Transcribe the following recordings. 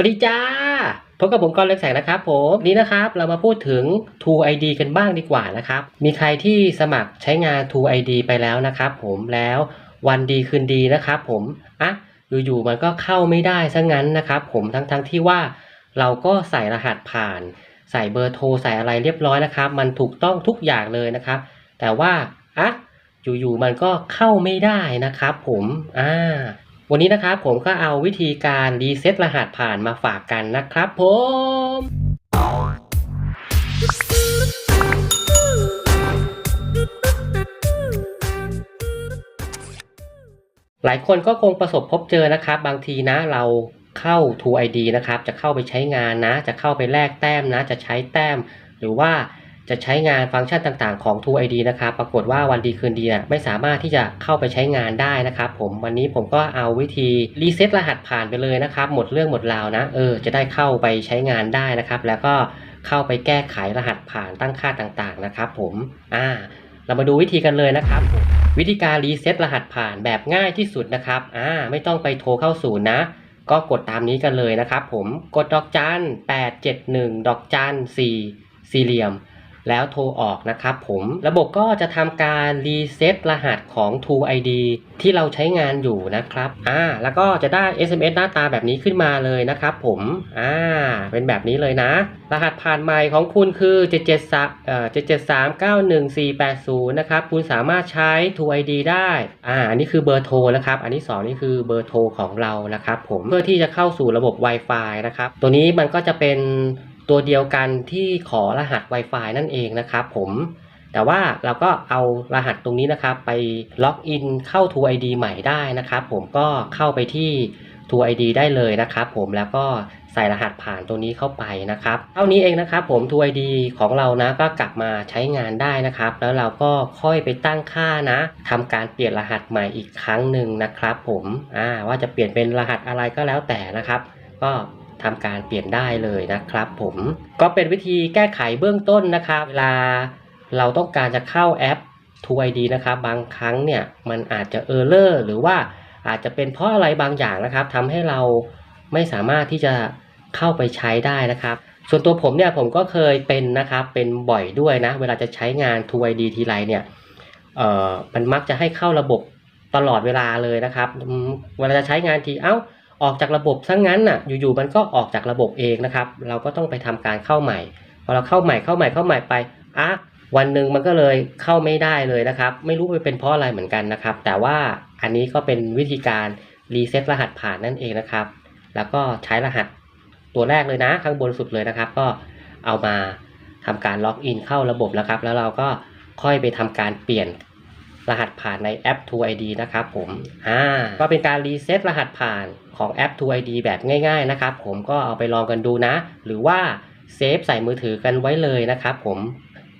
วัสดีจ้าพบกับผมกรเล็กแสงนะครับผมนี้นะครับเรามาพูดถึง True ID กันบ้างดีกว่านะครับ มีใครที่สมัครใช้งาน True ID ไปแล้วนะครับผมแล้ววันดีคืนดีนะครับผมอะอยู่ๆมันก็เข้าไม่ได้ซะงั้นนะครับผมทั้งๆที่ว่าเราก็ใส่รหัสผ่าน ใส่เบอร์โทรใส่อะไรเรียบร้อยนะครับ มันถูกต้องทุกอย่างเลยนะครับ แต่ว่าอะอยู่ๆมันก็เข้าไม่ได้นะครับผมอ่า วันนี้นะครับผมก็เอาวิธีการรีเซ็ตรหัสผ่านมาฝากกันนะครับผมหลายคนก็คงประสบพบเจอนะครับ บางทีนะเราเข้า True ID นะครับ จะเข้าไปใช้งานนะ จะเข้าไปแลกแต้มนะ จะใช้แต้ม หรือว่า จะใช้งานฟังก์ชันต่างๆของ True ID นะครับ ปรากฏว่าวันดีคืนดีอะไม่สามารถที่จะเข้าไปใช้งานได้นะครับผมวันนี้ผมก็เอาวิธีรีเซ็ตรหัสผ่านไปเลยนะครับ หมดเรื่องหมดราวนะเออจะได้เข้าไปใช้งานได้นะครับ แล้วก็เข้าไปแก้ไขรหัสผ่านตั้งค่าต่างๆนะครับผมอ่าเรามาดูวิธีกันเลยนะครับผมวิธีการรีเซ็ตรหัสผ่านแบบง่ายที่สุดนะครับอ่าไม่ต้องไปโทรเข้าศูนย์นะก็กดตามนี้กันเลยนะครับผมกดดอกจัน871 ดอกจัน4สี่เหลี่ยม แล้วโทรออกนะครับผม ระบบก็จะทำการรีเซ็ตรหัสของ True ID ที่เราใช้งานอยู่นะครับอ่าแล้วก็จะได้ SMS หน้าตาแบบนี้ขึ้นมาเลยนะครับผมอ่าเป็นแบบนี้เลยนะ รหัสผ่านใหม่ของคุณคือ 773เอ่อ773911480นะครับ คุณสามารถใช้ True ID ได้อ่าอันนี้คือเบอร์โทรนะครับ อันที่สองนี่คือเบอร์โทรของเรานะครับผมเพื่อที่จะเข้าสู่ระบบ Wi-Fi นะครับ ตัวนี้มันก็จะเป็น ตัวเดียวกันที่ขอรหัส Wi-Fi นั่นเองนะครับผมแต่ว่าเราก็เอารหัสตรงนี้นะครับ ไปล็อกอินเข้า True ID ใหม่ได้นะครับ ผมก็เข้าไปที่ True ID ได้เลยนะครับ ผมแล้วก็ใส่รหัสผ่านตัวนี้เข้าไปนะครับเท่านี้เองนะครับ ผม True ID ของเรานะก็กลับมาใช้งานได้นะครับ แล้วเราก็ค่อยไปตั้งค่านะทำการเปลี่ยนรหัสใหม่อีกครั้งหนึ่งนะครับ ผมว่าจะเปลี่ยนเป็นรหัสอะไรก็แล้วแต่นะครับ ก็ ทำการเปลี่ยนได้เลยนะครับผมก็เป็นวิธีแก้ไขเบื้องต้นนะครับเวลาเราต้องการจะเข้าแอป True ID นะครับบางครั้งเนี่ยมันอาจจะเออร์เลอร์หรือว่าอาจจะเป็นเพราะอะไรบางอย่างนะครับทำให้เราไม่สามารถที่จะเข้าไปใช้ได้นะครับ ส่วนตัวผมเนี่ยผมก็เคยเป็นนะครับเป็นบ่อยด้วยนะ เวลาจะใช้งาน True ID ทีไรเนี่ยเอ่อมันมักจะให้เข้าระบบตลอดเวลาเลยนะครับ เวลาจะใช้งานทีเอ้า ออกจากระบบซะงั้นน่ะอยู่ๆมันก็ออกจากระบบเองนะครับ เราก็ต้องไปทำการเข้าใหม่ พอเราเข้าใหม่เข้าใหม่เข้าใหม่ไปอะวันหนึ่งมันก็เลยเข้าไม่ได้เลยนะครับ ไม่รู้ไปเป็นเพราะอะไรเหมือนกันนะครับ แต่ว่าอันนี้ก็เป็นวิธีการรีเซ็ตรหัสผ่านนั่นเองนะครับ แล้วก็ใช้รหัสตัวแรกเลยนะข้างบนสุดเลยนะครับ ก็เอามาทำการล็อกอินเข้าระบบนะครับ แล้วเราก็ค่อยไปทำการเปลี่ยน รหัสผ่านในแอป True ID นะครับผมอ่าก็เป็นการรีเซ็ตรหัสผ่านของแอป True ID แบบง่าย ๆนะครับ ผมก็เอาไปลองกันดูนะ หรือว่าเซฟใส่มือถือกันไว้เลยนะครับผม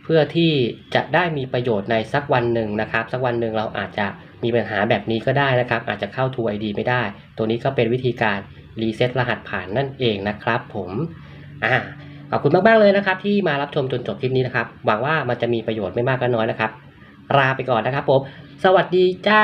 เพื่อที่จะได้มีประโยชน์ในสักวันหนึ่งนะครับ สักวันหนึ่งเราอาจจะมีปัญหาแบบนี้ก็ได้นะครับ อาจจะเข้า True ID ไม่ได้ ตัวนี้ก็เป็นวิธีการรีเซ็ตรหัสผ่านนั่นเองนะครับผมอ่าขอบคุณมาก ๆ เลยนะครับ ที่มารับชมจนจบคลิปนี้นะครับ หวังว่ามันจะมีประโยชน์ไม่มากก็น้อยนะครับ ลาไปก่อนนะครับผม สวัสดีจ้า